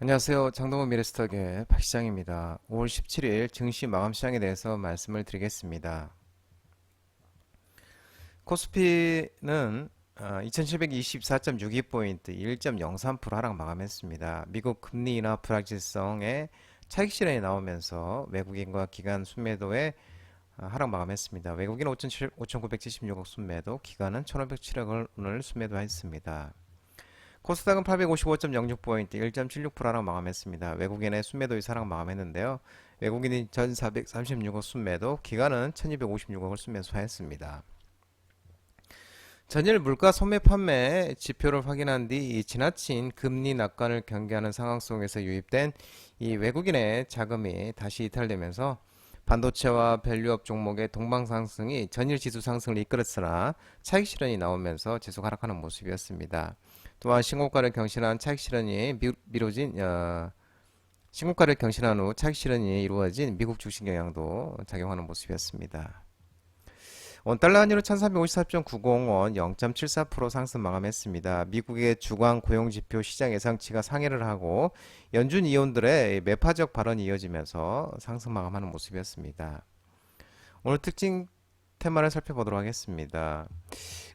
안녕하세요. 장동건 미래스톡의 박 시장입니다. 5월 17일 증시 마감 시장에 대해서 말씀을 드리겠습니다. 코스피는 2724.62포인트 1.03% 하락 마감했습니다. 미국 금리 인하 불확실성의 차익 실현이 나오면서 외국인과 기관 순매도에 어, 하락 마감했습니다. 외국인 5,976억 순매도, 기관은 1,507억을 오늘 순매도했습니다. 코스닥은 855.06포인트 1.76% 하락 마감했습니다. 외국인의 순매도의 사락 마감했는데요. 외국인이 1,436억 순매도, 기관은 1,256억을 순매수했습니다. 전일 물가 소매 판매 지표를 확인한 뒤 지나친 금리 낙관을 경계하는 상황 속에서 유입된 이 외국인의 자금이 다시 이탈되면서 반도체와 밸류업 종목의 동방 상승이 전일 지수 상승을 이끌었으나 차익 실현이 나오면서 지속 하락하는 모습이었습니다. 또한 신고가를 경신한 차익 실현이 미, 미뤄진 어, 신고가를 경신한 후 차익 실현이 이루어진 미국 주식 영향도 작용하는 모습이었습니다. 원달러 환율은 1354.90원 0.74% 상승 마감했습니다. 미국의 주간 고용지표 시장 예상치가 상회를 하고 연준 이온들의 매파적 발언이 이어지면서 상승 마감하는 모습이었습니다. 오늘 특징 테마를 살펴보도록 하겠습니다.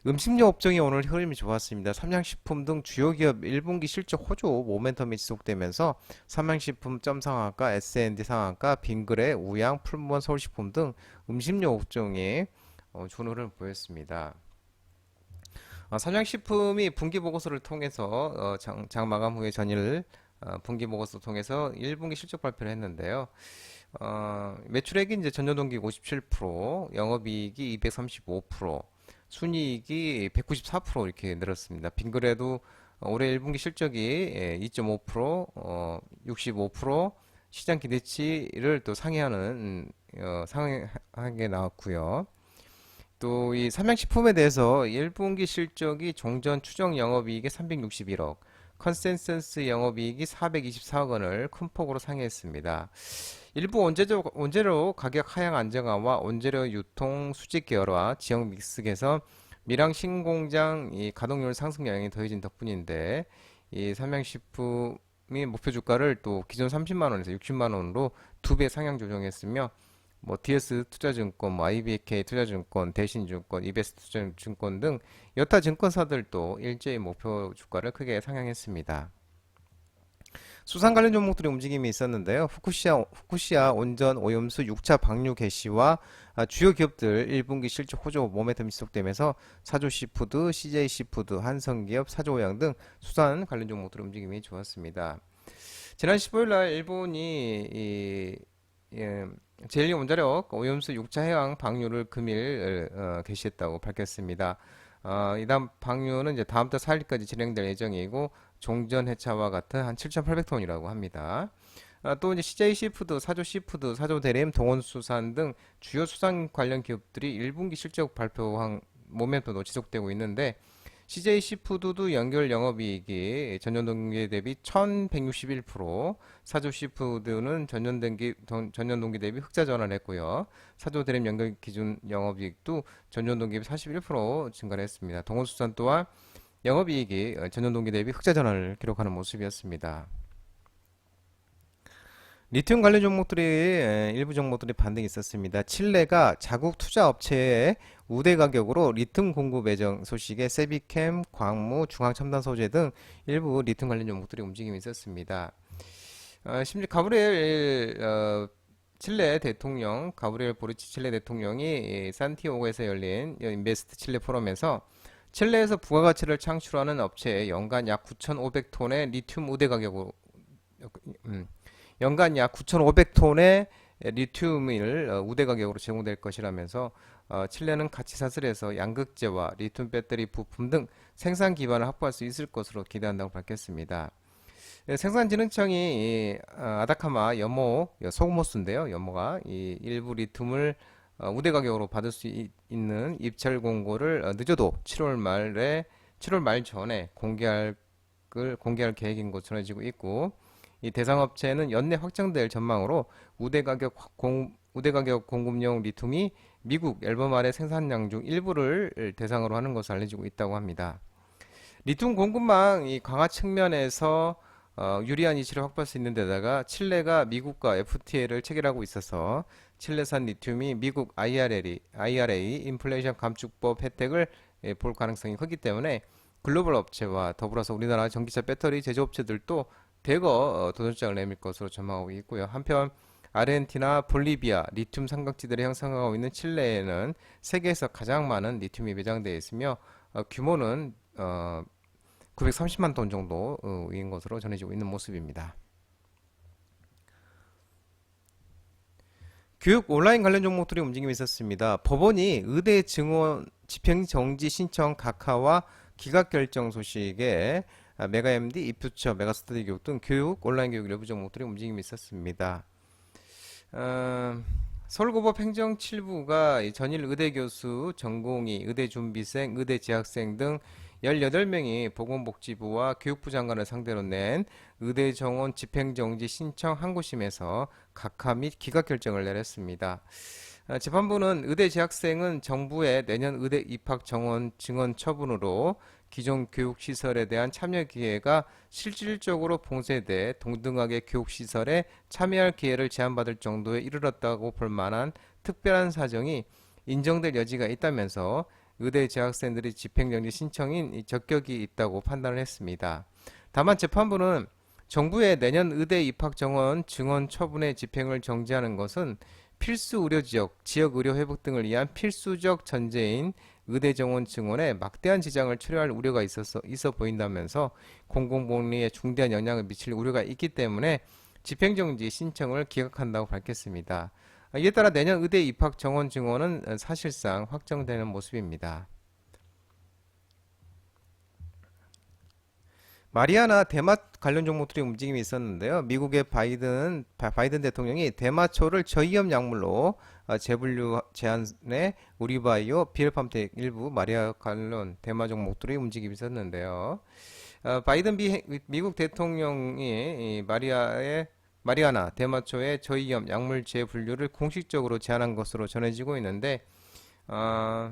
음식료 업종이 오늘 흐름이 좋았습니다. 삼양식품 등 주요 기업 1분기 실적 호조 모멘텀이 지속되면서 삼양식품 점상한가, S&D 상한가, 빙그레, 우양, 풀무원, 서울식품 등 음식료 업종이 어, 흐름을 보였습니다. 어, 삼양식품이 분기 보고서를 통해서 어, 장, 장 마감 후에 전일 어, 분기 보고서 통해서 1분기 실적 발표를 했는데요. 어, 매출액이 이제 전년 동기 57%, 영업이익이 235%, 순이익이 194% 이렇게 늘었습니다. 빈거래도 올해 1분기 실적이 2.5%, 어, 65% 시장 기대치를 또 상회하는 어, 상회하게 나왔고요. 또 이 삼양식품에 대해서 1분기 실적이 종전 추정 영업이익이 361억, 컨센서스 영업이익이 424억 원을 큰 폭으로 상회했습니다. 일부 원재료, 원재료 가격 하향 안정화와 원재료 유통 수직 계열화, 지역 믹스 개선, 밀양 신공장 이 가동률 상승 영향이 더해진 덕분인데 이 삼양식품이 목표 주가를 또 기존 30만 원에서 60만 원으로 두 배 상향 조정했으며 뭐 DS 투자증권, 뭐 IBK 투자증권, 대신증권, 이베스트 투자증권 등 여타 증권사들도 일제히 목표 주가를 크게 상향했습니다. 수산 관련 종목들의 움직임이 있었는데요. 후쿠시아, 후쿠시아 온전 오염수 6차 방류 개시와 아, 주요 기업들 1분기 실적 호조 모멘텀이 지속되면서 사조시푸드, CJ시푸드, 한성기업, 사조오양 등 수산 관련 종목들의 움직임이 좋았습니다. 지난 15일 날 일본이 이, 예, 제1리 원자력 오염수 6차 해양 방류를 금일 어, 개시했다고 밝혔습니다. 어, 이다음 방류는 이제 다음 달 4일까지 진행될 예정이고 종전 해차와 같은 한 7,800톤이라고 합니다. 아, 또 이제 CJ 시푸드, 사조 시푸드, 사조 대림, 동원수산 등 주요 수산 관련 기업들이 1분기 실적 발표한 모멘텀도 지속되고 있는데 CJ 시푸드도 연결 영업이익이 전년 동기 대비 1161%, 사조 시푸드는 전년 동기 전년 동기 대비 흑자 전환했고요. 사조 대림 연결 기준 영업이익도 전년 동기 대비 41% 증가를 했습니다. 동원수산 또한 영업이익이 전년 동기 대비 흑자 전환을 기록하는 모습이었습니다. 리튬 관련 종목들이 일부 종목들이 반등이 있었습니다. 칠레가 자국 투자 업체의 우대 가격으로 리튬 공급 예정 소식에 세비캠, 광무, 중앙첨단 소재 등 일부 리튬 관련 종목들이 움직임이 있었습니다. 어, 심지어 가브리엘 어, 칠레 대통령 가브리엘 보리치 칠레 대통령이 산티아고에서 열린 인베스트 칠레 포럼에서 칠레에서 부가가치를 창출하는 업체에 연간 약 9,500톤의 리튬 우대 가격으로 음, 연간 약 9,500톤의 리튬을 어, 우대 가격으로 제공될 것이라면서 어, 칠레는 가치 사슬에서 양극재와 리튬 배터리 부품 등 생산 기반을 확보할 수 있을 것으로 기대한다고 밝혔습니다. 예, 생산진흥청이 어, 아다카마 연모 소모스인데요. 연모가 이 일부 리튬을 어, 우대 가격으로 받을 수 있, 는 입찰 공고를 어, 늦어도 7월 말에 7월 말 전에 공개할 공개할 계획인 것으로 전해지고 있고 이 대상 업체는 연내 확정될 전망으로 우대 가격 공 우대 가격 공급용 리튬이 미국 앨범 아래 생산량 중 일부를 대상으로 하는 것으로 알려지고 있다고 합니다. 리튬 공급망 이 강화 측면에서 어, 유리한 이치를 확보할 수 있는 데다가 칠레가 미국과 FTA를 체결하고 있어서 칠레산 리튬이 미국 IRA, IRA 인플레이션 감축법 혜택을 예, 볼 가능성이 크기 때문에 글로벌 업체와 더불어서 우리나라 전기차 배터리 제조업체들도 대거 어, 도전장을 내밀 것으로 전망하고 있고요. 한편 아르헨티나, 볼리비아 리튬 삼각지대를 형성하고 있는 칠레에는 세계에서 가장 많은 리튬이 매장되어 있으며 어, 규모는 어, 930만 톤 정도인 것으로 전해지고 있는 모습입니다. 교육 온라인 관련 종목들이 움직임이 있었습니다. 법원이 의대 증원 집행 정지 신청 각하와 기각 결정 소식에 아, 메가MD, 입투처, 메가 스터디 교육 등 교육 온라인 교육 일부 종목들이 움직임이 있었습니다. 어, 서울고법 행정 7부가 전일 의대 교수, 전공의, 의대 준비생, 의대 재학생 등 18명이 보건복지부와 교육부 장관을 상대로 낸 의대 정원 집행정지 신청 항고심에서 각하 및 기각 결정을 내렸습니다. 아, 재판부는 의대 재학생은 정부의 내년 의대 입학 정원 증원 처분으로 기존 교육시설에 대한 참여 기회가 실질적으로 봉쇄돼 동등하게 교육시설에 참여할 기회를 제한받을 정도에 이르렀다고 볼 만한 특별한 사정이 인정될 여지가 있다면서 의대 재학생들의 집행정지 신청인 이 적격이 있다고 판단을 했습니다. 다만 재판부는 정부의 내년 의대 입학 정원 증원 처분의 집행을 정지하는 것은 필수 의료 지역, 지역 의료 회복 등을 위한 필수적 전제인 의대 정원 증원에 막대한 지장을 초래할 우려가 있어서 있어 보인다면서 공공복리에 중대한 영향을 미칠 우려가 있기 때문에 집행정지 신청을 기각한다고 밝혔습니다. 이에 따라 내년 의대 입학 정원 증원은 사실상 확정되는 모습입니다. 마리아나 대마 관련 종목들이 움직임이 있었는데요. 미국의 바이든 바이든 대통령이 대마초를 저위험 약물로 어, 재분류 제한에 우리바이오, 비엘팜텍 일부 마리아 관련 대마 종목들이 움직임이 있었는데요. 어, 바이든 비, 미국 대통령이 마리아의 마리아나 대마초의 저위험 약물 재분류를 공식적으로 제한한 것으로 전해지고 있는데 어,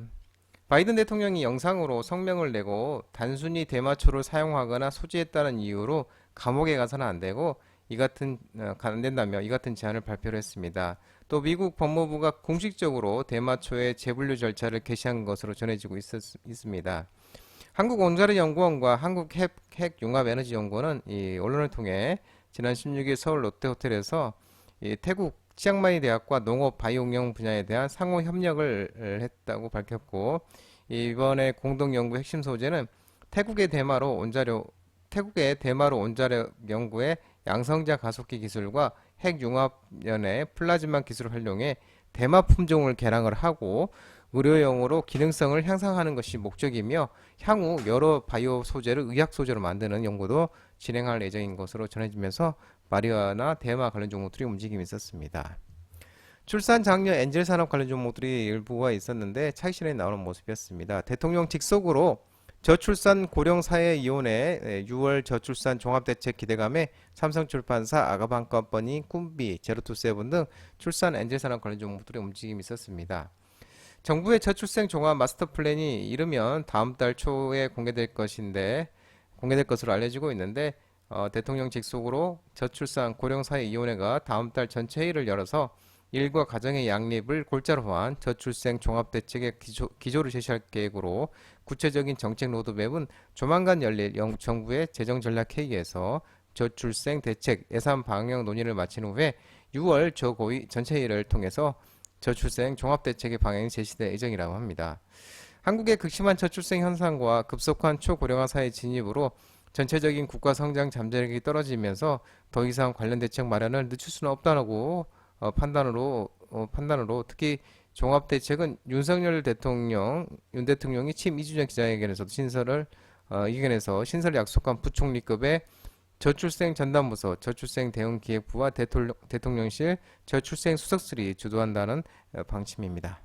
바이든 대통령이 영상으로 성명을 내고 단순히 대마초를 사용하거나 소지했다는 이유로 감옥에 가서는 안 되고 이 같은 어, 안 된다며 이 같은 제안을 발표를 했습니다. 또 미국 법무부가 공식적으로 대마초의 재분류 절차를 개시한 것으로 전해지고 있었, 있습니다. 한국원자력연구원과 한국핵융합에너지연구원은 이 언론을 통해 지난 16일 서울 롯데호텔에서 이 태국 치앙마이 대학과 농업 바이오용 분야에 대한 상호 협력을 했다고 밝혔고 이번에 공동 연구 핵심 소재는 태국의 대마로 원자력 태국의 대마로 원자력 연구의 양성자 가속기 기술과 핵융합연의 플라즈마 기술을 활용해 대마 품종을 개량을 하고 의료용으로 기능성을 향상하는 것이 목적이며 향후 여러 바이오 소재를 의학 소재로 만드는 연구도 진행할 예정인 것으로 전해지면서 마리아나 대마 관련 종목들이 움직임이 있었습니다. 출산 장려 엔젤 산업 관련 종목들이 일부가 있었는데 차익 실현이 나오는 모습이었습니다. 대통령 직속으로 저출산 고령사회 위원회 6월 저출산 종합대책 기대감에 삼성출판사, 아가방컴퍼니, 꿈비, 제로투세븐 등 출산 엔젤 산업 관련 종목들의 움직임이 있었습니다. 정부의 저출생 종합 마스터 플랜이 이르면 다음 달 초에 공개될 것인데 공개될 것으로 알려지고 있는데 어, 대통령 직속으로 저출산 고령사회위원회가 다음 달 전체 회의를 열어서 일과 가정의 양립을 골자로 한 저출생 종합대책의 기조, 기조를 제시할 계획으로 구체적인 정책 로드맵은 조만간 열릴 영, 정부의 재정전략회의에서 저출생 대책 예산 방향 논의를 마친 후에 6월 저고위 전체회의를 통해서 저출생 종합대책의 방향이 제시될 예정이라고 합니다. 한국의 극심한 저출생 현상과 급속한 초고령화 사회 진입으로 전체적인 국가 성장 잠재력이 떨어지면서 더 이상 관련 대책 마련을 늦출 수는 없다고 어, 판단으로 어, 판단으로 특히 종합 대책은 윤석열 대통령 윤 대통령이 취임 2주 전 기자회견에서도 신설을 어, 이견에서 신설 약속한 부총리급의 저출생 전담부서 저출생 대응기획부와 대통령, 대통령실 저출생 수석실이 주도한다는 어, 방침입니다.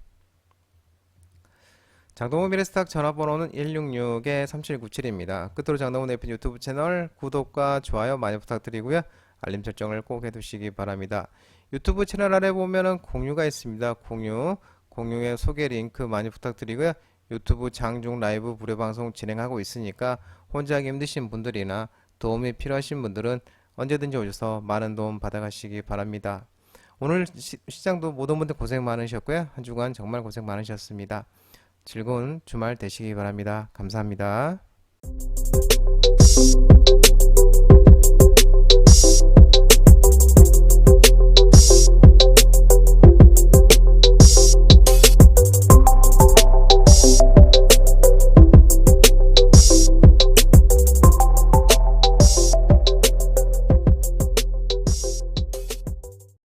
장동호 미래스탁 전화번호는 166-3797입니다. 끝으로 장동호 대표 유튜브 채널 구독과 좋아요 많이 부탁드리고요. 알림 설정을 꼭 해두시기 바랍니다. 유튜브 채널 아래 보면은 공유가 있습니다. 공유, 공유의 소개 링크 많이 부탁드리고요. 유튜브 장중 라이브 무료 방송 진행하고 있으니까 혼자 하기 힘드신 분들이나 도움이 필요하신 분들은 언제든지 오셔서 많은 도움 받아가시기 바랍니다. 오늘 시, 시장도 모든 분들 고생 많으셨고요. 한 주간 정말 고생 많으셨습니다. 즐거운 주말 되시기 바랍니다. 감사합니다.